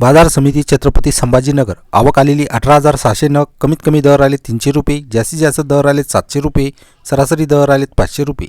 बाजार समिती छत्रपती संभाजीनगर. आवक आलेली अठरा हजार सहाशे नग कमीत कमी दर आले तीनशे रुपये जास्तीत जास्त दर आले सातशे रुपये सरासरी दर आले पाचशे रुपये.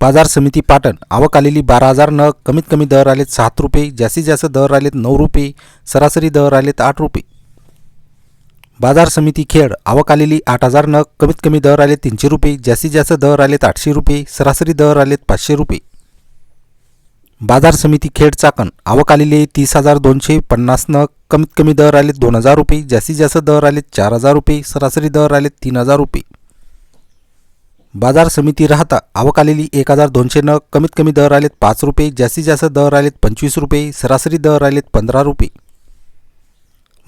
बाजार समिती पाटण आवक आलेली बारा हजार नग कमीत कमी दर आलेत सात रुपये जास्तीत जास्त दर आलेत नऊ रुपये सरासरी दर आलेत आठ रुपये. बाजार समिती खेड आवक आलेली आठ हजार नग कमीत कमी दर आले तीनशे रुपये जास्तीत जास्त दर आलेत आठशे रुपये सरासरी दर आलेत पाचशे रुपये. बाजार समिती खेड चाकण. आवक आलेले तीस हजार दोनशे पन्नास नग कमीत कमी दर आले दोन हजार रुपये. जास्तीत जास्त दर आलेत चार हजार रुपये. सरासरी दर आले तीन हजार रुपये. बाजार समिती राहता आवक आलेली एक हजार दोनशे नग कमीत कमी दर आलेत पाच रुपये. जास्तीत जास्त दर आलेत पंचवीस रुपये. सरासरी दर आलेत पंधरा रुपये.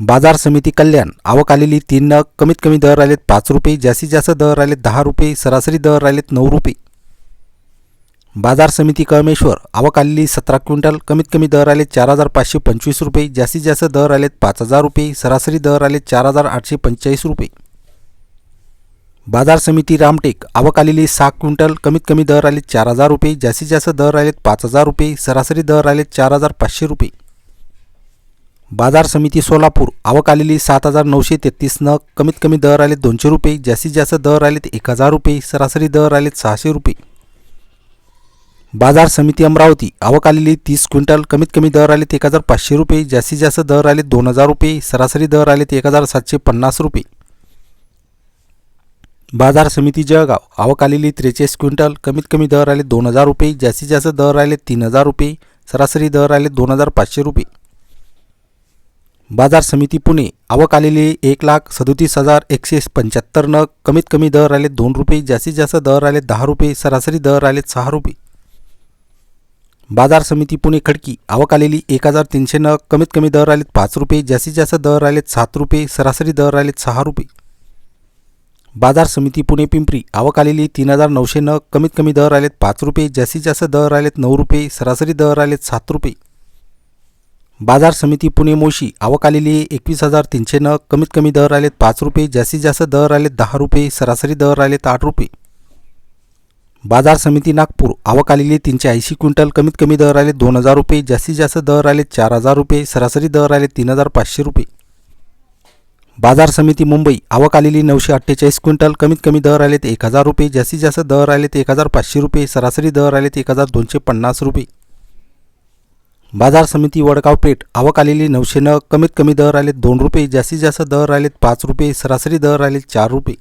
बाजार समिती कल्याण. आवक आलेली तीन नग कमीत कमी दर आलेत पाच रुपये. जास्तीत जास्त दर आलेत दहा रुपये. सरासरी दर आलेत नऊ रुपये. बाजार समिती कळमेश्वर आवक आलेली सतरा क्विंटल कमीत कमी दर आले चार हजार पाचशे पंचवीस रुपये जास्तीत जास्त दर आलेत पाच हजार रुपये सरासरी दर आले चार हजार आठशे पंचेचाळीस रुपये. बाजार समिती रामटेक आवक आलेली सहा क्विंटल कमीत कमी दर आले चार हजार रुपये जास्तीत जास्त दर आलेत पाच हजार रुपये सरासरी दर आलेत चार हजार पाचशे रुपये. बाजार समिती सोलापूर आवक आलेली सात हजार नऊशे तेहतीस नग कमीत कमी दर आले दोनशे रुपये जास्तीत जास्त दर आलेत एक हजार रुपये सरासरी दर आलेत सहाशे रुपये. बाजार समिती अमरावती. आवक आलेली तीस क्विंटल कमीत कमी दर आलेत एक हजार पाचशे रुपये जास्तीत जास्त दर आलेत दोन हजार रुपये सरासरी दर आलेत एक हजार सातशे पन्नास रुपये. बाजार समिती जळगाव. आवक आलेली त्रेचाळीस क्विंटल कमीत कमी दर आले दोन हजार रुपये जास्तीत जास्त दर आले तीन हजार रुपये सरासरी दर आले दोन हजार पाचशे रुपये. बाजार समिती पुणे. आवक आलेली एक लाख सदोतीस हजार एकशे पंच्याहत्तर नग कमीत कमी दर आले दोन रुपये जास्तीत जास्त दर आले दहा रुपये सरासरी दर आले सहा रुपये. बाजार समिती पुणे खडकी. आवक आलेली एक हजार तीनशे न कमीत कमी दर आलेत पाच रुपये जास्तीत जास्त दर आलेत सात रुपये सरासरी दर आलेत सहा रुपये. बाजार समिती पुणे पिंपरी. आवक आलेली तीन हजार नऊशे न कमीत कमी दर आलेत पाच रुपये जास्तीत जास्त दर आलेत नऊ रुपये सरासरी दर आलेत सात रुपये. बाजार समिती पुणे मोशी. आवक आलेली एकवीस हजार तीनशे न कमीत कमी दर आलेत पाच रुपये जास्तीत जास्त दर आलेत दहा रुपये सरासरी दर आलेत आठ रुपये. बाजार समिती नागपूर. आवक आलेली तीनशे ऐंशी क्विंटल. कमीत कमी दर आले दोन हजार रुपये. जास्तीत जास्त दर आले चार हजार रुपये. सरासरी दर आले तीन हजार पाचशे रुपये. बाजार समिती मुंबई. आवक आलेली नऊशे अठ्ठेचाळीस क्विंटल. कमीत कमी दर आले ते एक हजार रुपये. जास्तीत जास्त दर आले ते एक हजार पाचशे रुपये. सरासरी दर आलेत एक हजार दोनशे पन्नास रुपये. बाजार समिती वडगाव पेठ. आवक आलेली नऊशे नग. कमीत कमी दर आले दोन रुपये. जास्तीत जास्त दर आलेत पाच रुपये. सरासरी दर आले चार रुपये.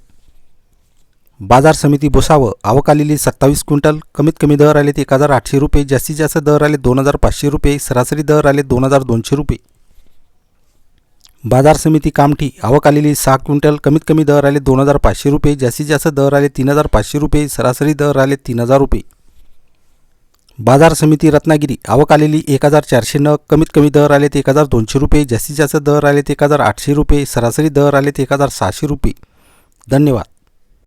बाजार समिती भुसावळ आवक सत्तावीस क्विंटल. कमीत कमी दर आलेत एक हजार आठशे रुपये. जास्तीत जास्त दर आले दोन हजार पाचशे रुपये. सरासरी दर आले दोन हजार दोनशे रुपये. बाजार समिती कामठी. आवक आलेली सहा क्विंटल. कमीत कमी दर आले दोन हजार पाचशे रुपये. जास्तीत जास्त दर आले तीन हजार पाचशे रुपये. सरासरी दर आले तीन हजार रुपये. बाजार समिती रत्नागिरी. आवक आलेली एक हजार चारशे नग. कमीत कमी दर आलेत एक हजार दोनशे रुपये. जास्तीत जास्त दर आलेत एक हजार आठशे रुपये. सरासरी दर आलेत एक हजार सहाशे रुपये. धन्यवाद.